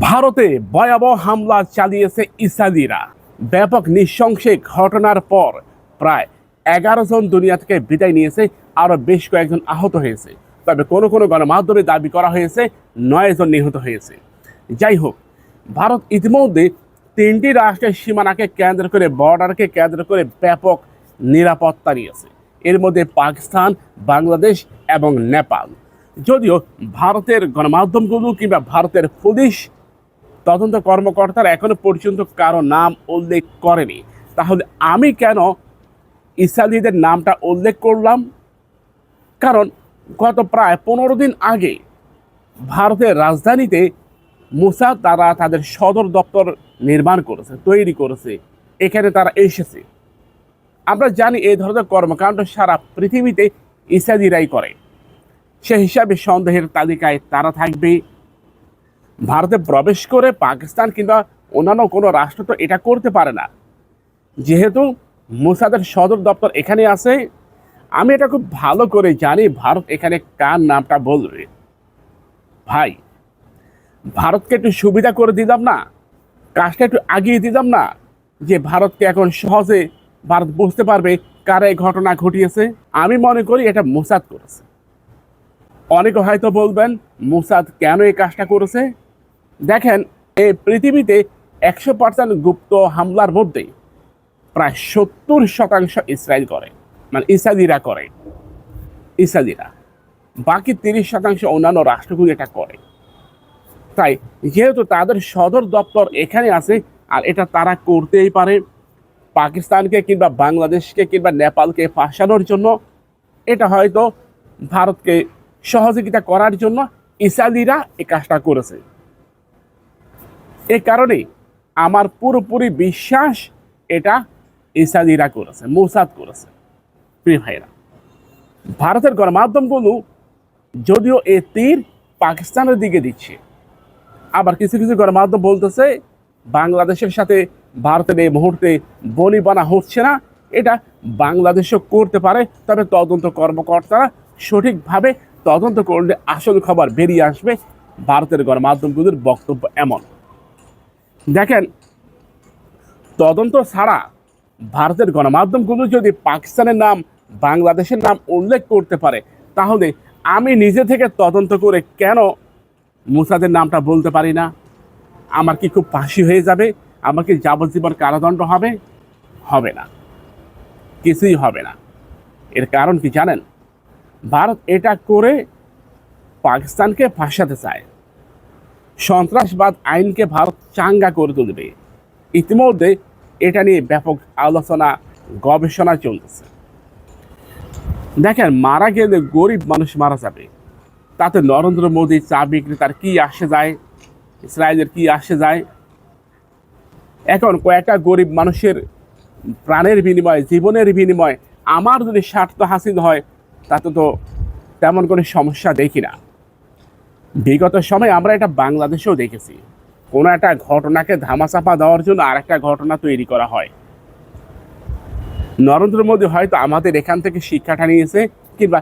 ভারতে ভয়াবহ হামলা চালিয়েছে ইসাদিরা ব্যাপক নৃশংসে ঘটনার পর প্রায় এগারো জন দুনিয়া থেকে বিদায় নিয়েছে, আরও বেশ কয়েকজন আহত হয়েছে। তবে কোনো কোনো গণমাধ্যমে দাবি করা হয়েছে, নয় জন নিহত হয়েছে। যাই হোক, ভারত ইতিমধ্যে তিনটি রাষ্ট্রের সীমানাকে কেন্দ্র করে, বর্ডারকে কেন্দ্র করে ব্যাপক নিরাপত্তা নিয়েছে। এর মধ্যে পাকিস্তান, বাংলাদেশ এবং নেপাল। যদিও ভারতের গণমাধ্যমগুলো কিংবা ভারতের পুলিশ তদন্ত কর্মকর্তারা এখনও পর্যন্ত কারও নাম উল্লেখ করেনি। তাহলে আমি কেন ইসালিদের নামটা উল্লেখ করলাম? কারণ গত প্রায় পনেরো দিন আগে ভারতের রাজধানীতে মুসাদ তারা তাদের সদর দপ্তর নির্মাণ করেছে, তৈরি করেছে। এখানে তারা এসেছে। আমরা জানি এই ধরনের কর্মকাণ্ড সারা পৃথিবীতে ইসাদিরাই করে। সে হিসাবে সন্দেহের তালিকায় তারা থাকবে। ভারতে প্রবেশ করে পাকিস্তান কিংবা অন্যান্য কোনো রাষ্ট্র তো এটা করতে পারে না। যেহেতু মুসাদের সদর দপ্তর এখানে আছে, আমি এটা খুব ভালো করে জানি, ভারত এখানে কার নামটা বলবে। ভাই, ভারতকে একটু সুবিধা করে দিলাম না, কাজটা একটু আগিয়ে দিলাম না, যে ভারতকে এখন সহজে ভারত বুঝতে পারবে কারা এই ঘটনা ঘটিয়েছে। আমি মনে করি এটা মুসাদ করেছে। অনেকে হয়তো বলবেন, মুসাদ কেন এই কাজটা করেছে? দেখেন, এই পৃথিবীতে একশো পার্সেন্ট গুপ্ত হামলার মধ্যে প্রায় সত্তর শতাংশ ইসরায়েল করে। মানে ইসাদিরা করে। ইসাদিরা বাকি তিরিশ শতাংশ অন্যান্য রাষ্ট্রগুলি এটা করে। তাই যেহেতু তাদের সদর দপ্তর এখানে আছে, আর এটা তারা করতেই পারে, পাকিস্তানকে কিংবা বাংলাদেশকে কিংবা নেপালকে ফাঁসানোর জন্য, এটা হয়তো ভারতকে সহযোগিতা করার জন্য ইসাদিরা এই কাজটা করেছে। এ কারণে আমার পুরোপুরি বিশ্বাস এটা ইসাদিরা করেছে, মোসাদ করেছে। প্রিয় ভাইরা ভারতের গণমাধ্যমগুলো যদিও এ তীর পাকিস্তানের দিকে দিচ্ছে, আবার কিছু কিছু গণমাধ্যম বলতেছে বাংলাদেশের সাথে ভারতের এই মুহূর্তে বনিবানা হচ্ছে না, এটা বাংলাদেশও করতে পারে, তবে তদন্ত কর্মকর্তারা সঠিকভাবে তদন্ত করলে আসল খবর বেরিয়ে আসবে। ভারতের গণমাধ্যমগুলোর বক্তব্য এমন। দেখেন, তদন্ত ছাড়া ভারতের গণমাধ্যমগুলো যদি পাকিস্তানের নাম, বাংলাদেশের নাম উল্লেখ করতে পারে, তাহলে আমি নিজে থেকে তদন্ত করে কেন মুসাদের নামটা বলতে পারি না? আমার কি খুব ফাঁসি হয়ে যাবে? আমার কি যাবজ্জীবন কারাদণ্ড হবে? হবে না। কিছুই হবে না। এর কারণ কি জানেন? ভারত এটা করে পাকিস্তানকে ফাঁসাতে চায়। সন্ত্রাসবাদ আইনকে ভারত চাঙ্গা করে তুলবে। ইতিমধ্যে এটা নিয়ে ব্যাপক আলোচনা, গবেষণা চলতেছে। দেখেন, মারা গেলে গরিব মানুষ মারা যাবে। তাতে নরেন্দ্র মোদী চা বিক্রেতার কি আসে যায়? ইসরায়েলের কি আসে যায়? এখন কয়েকটা গরিব মানুষের প্রাণের বিনিময়ে, জীবনের বিনিময়ে আমার যদি স্বার্থ হাসিল হয়, তাতে তো তেমন কোনো সমস্যা দেখি না। বিগত সময় আমরা এটা বাংলাদেশেও দেখেছি। কোনো একটা ঘটনাকে ধামাচাপা দেওয়ার জন্য আরেকটা ঘটনা তৈরি করা হয়। নরেন্দ্র মোদী হয়তো আমাদের এখান থেকে শিক্ষাটা নিয়েছে, কিংবা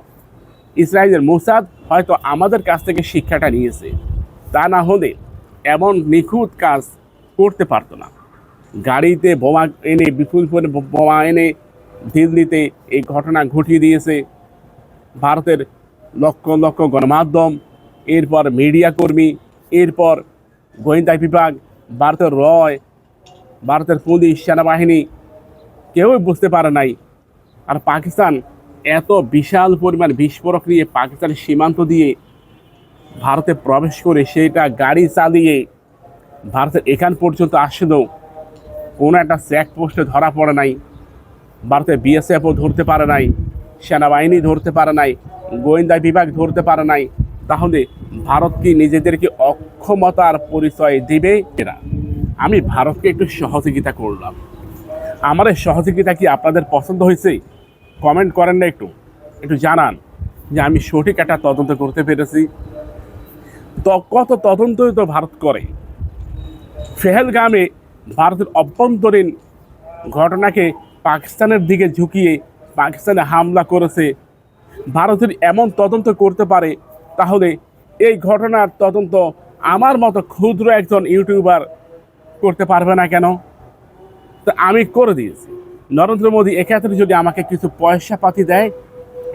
ইসরায়েলের মোসাদ হয়তো আমাদের কাছ থেকে শিক্ষাটা নিয়েছে। তা না হলে এমন নিখুঁত কাজ করতে পারতো না। গাড়িতে বোমা এনে, বিপুল বোমা এনে দিল্লিতে এই ঘটনা ঘটিয়ে দিয়েছে। ভারতের লক্ষ লক্ষ গণমাধ্যম এরপর মিডিয়া কর্মী, এরপর গোয়েন্দা বিভাগ, ভারতের রয়, ভারতের পুলিশ, সেনাবাহিনী, কেউই বুঝতে পারে নাই। আর পাকিস্তান এত বিশাল পরিমাণ বিস্ফোরক নিয়ে পাকিস্তানের সীমান্ত দিয়ে ভারতে প্রবেশ করে সেটা গাড়ি চালিয়ে ভারতের এখান পর্যন্ত আসলেও কোনো একটা চেকপোস্টে ধরা পড়ে নাই। ভারতের বিএসএফও ধরতে পারে নাই, সেনাবাহিনী ধরতে পারে নাই, গোয়েন্দা বিভাগ ধরতে পারে নাই তাহলে ভারত কি নিজেদেরকে অক্ষমতার পরিচয় দেবে এরা আমি ভারতকে একটু সহযোগিতা করলাম। আমার এই সহযোগিতা কি আপনাদের পছন্দ হয়েছে? কমেন্ট করেন না একটু। একটু জানান যে আমি সঠিক একটা তদন্ত করতে পেরেছি। তো, কত তদন্তই তো ভারত করে। ফেহেলগামে ভারতের অভ্যন্তরীণ ঘটনাকে পাকিস্তানের দিকে ঝুঁকিয়ে পাকিস্তানে হামলা করেছে। ভারতের এমন তদন্ত করতে পারে তাহলে এই ঘটনার তদন্ত আমার মতো ক্ষুদ্র একজন ইউটিউবার করতে পারবে না কেন? তো আমি করে দিয়েছি। নরেন্দ্র মোদী এক্ষেত্রে যদি আমাকে কিছু পয়সা পাতি দেয়,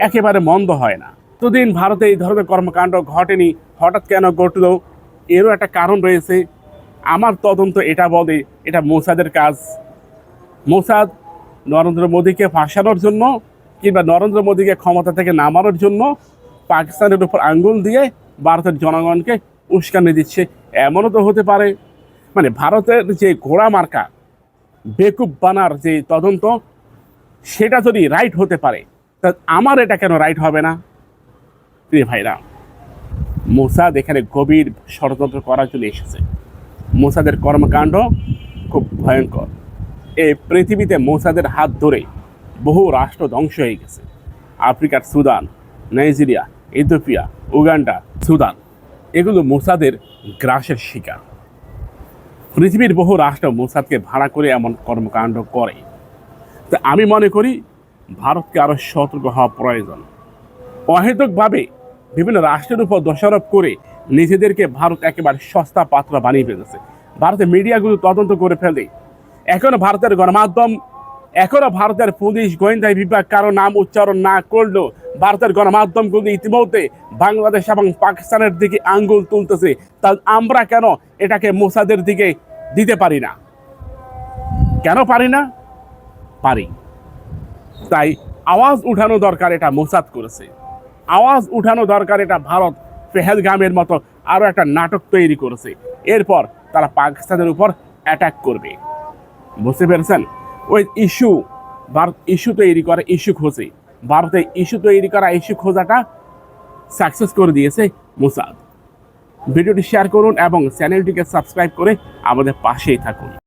একেবারে মন্দ হয় না। এতদিন ভারতে এই ধরনের কর্মকাণ্ড ঘটেনি, হঠাৎ কেন ঘটলো, এরও একটা কারণ রয়েছে। আমার তদন্ত এটা বলে, এটা মোসাদের কাজ। মোসাদ নরেন্দ্র মোদীকে ফাঁসানোর জন্য কিংবা নরেন্দ্র মোদীকে ক্ষমতা থেকে নামানোর জন্য পাকিস্তানের উপর আঙ্গুল দিয়ে ভারতের জনগণকে উস্কানি দিচ্ছে। এমনও তো হতে পারে মানে ভারতের যে ঘোড়া মার্কা, বেকুব বানার যে তদন্ত, সেটা যদি রাইট হতে পারে, তা আমার এটা কেন রাইট হবে না? প্রিয় ভাইরা, মোসাদ এখানে গভীর ষড়যন্ত্র করার জন্য এসেছে। মোসাদের কর্মকাণ্ড খুব ভয়ঙ্কর। এই পৃথিবীতে মোসাদের হাত ধরে বহু রাষ্ট্র ধ্বংস হয়ে গেছে। আফ্রিকার Sudan, Nigeria Ethiopia, Uganda, Sudan, এগুলো মোসাদের গ্রাসের শিকার। পৃথিবীর বহু রাষ্ট্র মোসাদকে ভাড়া করে এমন কর্মকাণ্ড করে। তো আমি মনে করি ভারতকে আরও সতর্ক হওয়া প্রয়োজন। অহেতুকভাবে বিভিন্ন রাষ্ট্রের উপর দোষারোপ করে নিজেদেরকে ভারত একেবারে সস্তা পাত্র বানিয়ে ফেলেছে। ভারতের মিডিয়াগুলো তদন্ত করে ফেলে। এখনও ভারতের গণমাধ্যম এখনও ভারতের পুলিশ, গোয়েন্দা বিভাগ কারও নাম উচ্চারণ না করলেও ভারতের গণমাধ্যমগুলো ইতিমধ্যে বাংলাদেশ এবং পাকিস্তানের দিকে আঙ্গুল তুলতেছে। তা আমরা কেন এটাকে মোসাদের দিকে দিতে পারি না? কেন পারি না? পারি। তাই আওয়াজ উঠানো দরকার এটা মোসাদ করেছে। আওয়াজ উঠানো দরকার এটা ভারত পেহেলগামের মতো আরও একটা নাটক তৈরি করেছে। এরপর তারা পাকিস্তানের উপর অ্যাটাক করবে। বুঝতে পেরেছেন? ওই ইস্যু ভারত ইস্যু তৈরি করে ইস্যু খোঁজে। ভারতে ইস্যু তৈরি করা, ইস্যু খোঁজাটা সাকসেস করে দিয়েছে মুসাদ। ভিডিওটি শেয়ার করুন এবং চ্যানেলটিকে সাবস্ক্রাইব করে আমাদের পাশেই থাকুন।